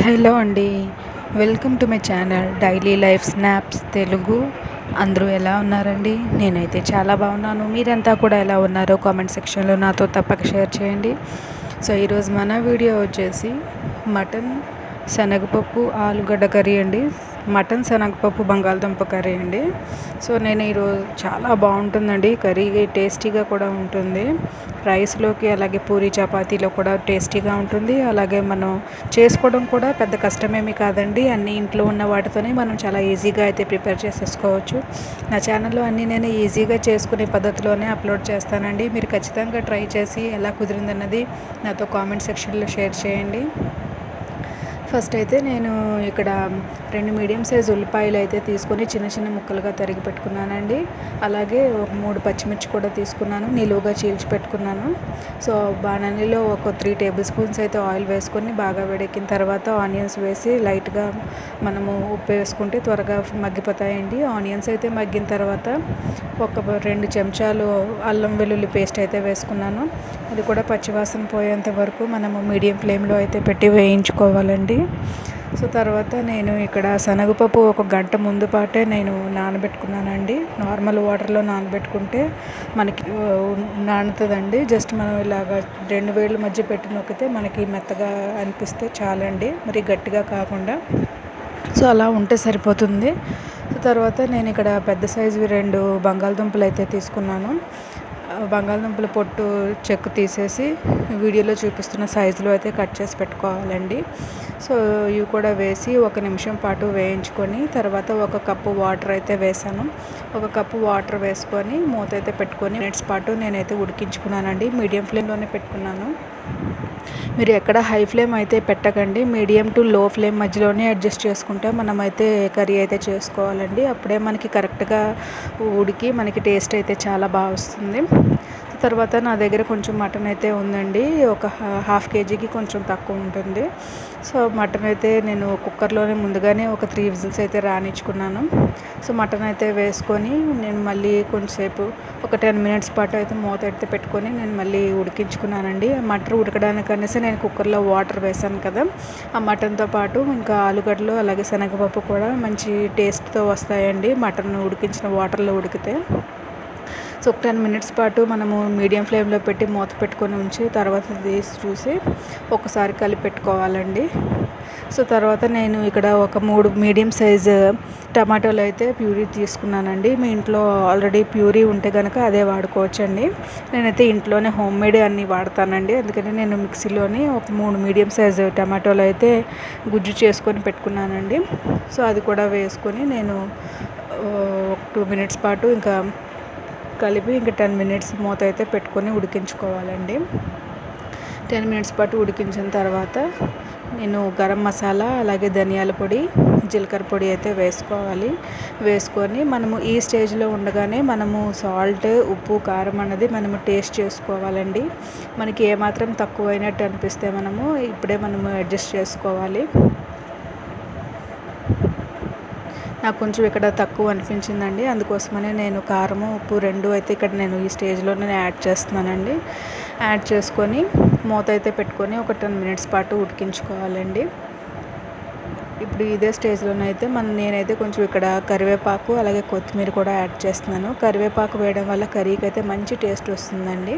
Hello అండి. Welcome to my channel daily life snaps Telugu. అందరూ ఎలా ఉన్నారండి? నేనైతే చాలా బాగున్నాను. మీరంతా కూడా ఎలా ఉన్నారో కామెంట్ సెక్షన్లో నాతో తప్పక షేర్ చేయండి. సో ఈరోజు మన వీడియో వచ్చేసి మటన్ శనగపప్పు ఆలుగడ్డ కర్రీ అండి. మటన్ శనగపప్పు బంగాళదుంప కర్రీ అండి. సో నేను ఈరోజు చాలా బాగుంటుందండి. కర్రీ టేస్టీగా కూడా ఉంటుంది. రైస్లోకి అలాగే పూరి చపాతీలో కూడా టేస్టీగా ఉంటుంది. అలాగే మనం చేసుకోవడం కూడా పెద్ద కష్టమేమి కాదండి. అన్ని ఇంట్లో ఉన్న వాటితోనే మనం చాలా ఈజీగా అయితే ప్రిపేర్ చేసేసుకోవచ్చు. నా ఛానల్లో అన్నీ నేను ఈజీగా చేసుకునే పద్ధతిలోనే అప్లోడ్ చేస్తానండి. మీరు ఖచ్చితంగా ట్రై చేసి ఎలా కుదిరిందన్నది నాతో కామెంట్ సెక్షన్లో షేర్ చేయండి. ఫస్ట్ అయితే నేను ఇక్కడ రెండు మీడియం సైజ్ ఉల్లిపాయలు అయితే తీసుకొని చిన్న చిన్న ముక్కలుగా తరిగి పెట్టుకున్నానండి. అలాగే ఒక మూడు పచ్చిమిర్చి కూడా తీసుకున్నాను. నిలువుగా చీల్చి పెట్టుకున్నాను. సో బాణలిలో ఒక త్రీ టేబుల్ స్పూన్స్ అయితే ఆయిల్ వేసుకొని బాగా వేడెక్కిన తర్వాత ఆనియన్స్ వేసి లైట్గా మనము ఉప్పు వేసుకుంటే త్వరగా మగ్గిపోతాయండి. ఆనియన్స్ అయితే మగ్గిన తర్వాత ఒక రెండు చెంచాలు అల్లం వెల్లుల్లి పేస్ట్ అయితే వేసుకున్నాను. అది కూడా పచ్చివాసన పోయేంత వరకు మనము మీడియం ఫ్లేమ్లో అయితే పెట్టి వేయించుకోవాలండి. సో తర్వాత నేను ఇక్కడ శనగపప్పు ఒక గంట ముందు పాటే నేను నానబెట్టుకున్నానండి. నార్మల్ వాటర్లో నానబెట్టుకుంటే మనకి నానుతుందండి. జస్ట్ మనం ఇలాగ రెండు వేళ్ళ మధ్య పెట్టి నొక్కితే మనకి మెత్తగా అనిపిస్తే చాలండి. మరి గట్టిగా కాకుండా. సో అలా ఉంటే సరిపోతుంది. తర్వాత నేను ఇక్కడ పెద్ద సైజువి రెండు బంగాళదుంపలు అయితే తీసుకున్నాను. బంగాళదుంపల పొట్టు చెక్కు తీసేసి వీడియోలో చూపిస్తున్న సైజులో అయితే కట్ చేసి పెట్టుకోవాలండి. సో ఇవి కూడా వేసి ఒక నిమిషం పాటు వేయించుకొని తర్వాత ఒక కప్పు వాటర్ అయితే వేసాను. ఒక కప్పు వాటర్ వేసుకొని మూత అయితే పెట్టుకొని మినిట్స్ పాటు నేనైతే ఉడికించుకున్నానండి. మీడియం ఫ్లేమ్లోనే పెట్టుకున్నాను. మీరు ఎక్కడ హై ఫ్లేమ్ అయితే పెట్టకండి. మీడియం టు లో ఫ్లేమ్ మధ్యలోనే అడ్జస్ట్ చేసుకుంటే మనమైతే కర్రీ అయితే చేసుకోవాలండి. అప్పుడే మనకి కరెక్ట్గా ఉడికి మనకి టేస్ట్ అయితే చాలా బాగా వస్తుంది. తర్వాత నా దగ్గర కొంచెం మటన్ అయితే ఉందండి. ఒక హాఫ్ కేజీకి కొంచెం తక్కువ ఉంటుంది. సో మటన్ అయితే నేను కుక్కర్లోనే ముందుగానే ఒక త్రీ విజిల్స్ అయితే రానిచ్చుకున్నాను. సో మటన్ అయితే వేసుకొని నేను మళ్ళీ కొంచెంసేపు ఒక టెన్ మినిట్స్ పాటు అయితే మూత అయితే పెట్టుకొని నేను మళ్ళీ ఉడికించుకున్నానండి. మటన్ ఉడకడానికి అనేసి నేను కుక్కర్లో వాటర్ వేసాను కదా. ఆ మటన్తో పాటు ఇంకా ఆలుగడ్డలు అలాగే శనగపప్పు కూడా మంచి టేస్ట్తో వస్తాయండి. మటన్ ఉడికించిన వాటర్లో ఉడికితే. సో ఒక టెన్ మినిట్స్ పాటు మనము మీడియం ఫ్లేమ్లో పెట్టి మూత పెట్టుకొని ఉంచి తర్వాత తీసి చూసి ఒకసారి కలిపి పెట్టుకోవాలండి. సో తర్వాత నేను ఇక్కడ ఒక మూడు మీడియం సైజ్ టమాటోలు అయితే ప్యూరీ తీసుకున్నానండి. మీ ఇంట్లో ఆల్రెడీ ప్యూరీ ఉంటే కనుక అదే వాడుకోవచ్చండి. నేనైతే ఇంట్లోనే హోమ్ మేడ్ అన్నీ వాడతానండి. అందుకని నేను మిక్సీలోని ఒక మూడు మీడియం సైజ్ టమాటోలు అయితే గుజ్జు చేసుకొని పెట్టుకున్నానండి. సో అది కూడా వేసుకొని నేను ఒక టూ మినిట్స్ పాటు ఇంకా కలిపి ఇంకా టెన్ మినిట్స్ మూత అయితే పెట్టుకొని ఉడికించుకోవాలండి. టెన్ మినిట్స్ పాటు ఉడికించిన తర్వాత నేను గరం మసాలా అలాగే ధనియాల పొడి జీలకర్ర పొడి అయితే వేసుకోవాలి. వేసుకొని మనము ఈ స్టేజ్లో ఉండగానే మనము సాల్ట్ ఉప్పు కారం అన్నది మనము టేస్ట్ చేసుకోవాలండి. మనకి ఏమాత్రం తక్కువైనట్టు అనిపిస్తే మనము ఇప్పుడే మనము అడ్జస్ట్ చేసుకోవాలి. నాకు కొంచెం ఇక్కడ తక్కువ అనిపించిందండి. అందుకోసమనే నేను కారము ఉప్పు రెండు అయితే ఇక్కడ నేను ఈ స్టేజ్లోనే యాడ్ చేస్తున్నానండి. యాడ్ చేసుకొని మూత అయితే పెట్టుకొని ఒక టెన్ మినిట్స్ పాటు ఉడికించుకోవాలండి. ఇప్పుడు ఇదే స్టేజ్లోనైతే మన నేనైతే కొంచెం ఇక్కడ కరివేపాకు అలాగే కొత్తిమీర కూడా యాడ్ చేస్తున్నాను. కరివేపాకు వేయడం వల్ల కర్రీకి అయితే మంచి టేస్ట్ వస్తుందండి.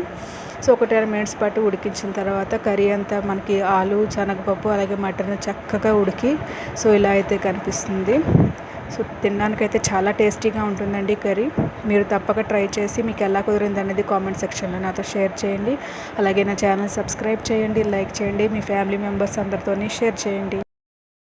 సో ఒక టెన్ మినిట్స్ పాటు ఉడికించిన తర్వాత కర్రీ అంతా మనకి ఆలు శనగపప్పు అలాగే మటన్ చక్కగా ఉడికి సో ఇలా అయితే కనిపిస్తుంది. సో తినడానికైతే చాలా టేస్టీగా ఉంటుందండి కర్రీ. మీరు తప్పక ట్రై చేసి మీకు ఎలా కుదిరింది అనేది కామెంట్ సెక్షన్లో నాతో షేర్ చేయండి. అలాగే నా ఛానల్ సబ్స్క్రైబ్ చేయండి లైక్ చేయండి మీ ఫ్యామిలీ మెంబర్స్ అందరితోని షేర్ చేయండి.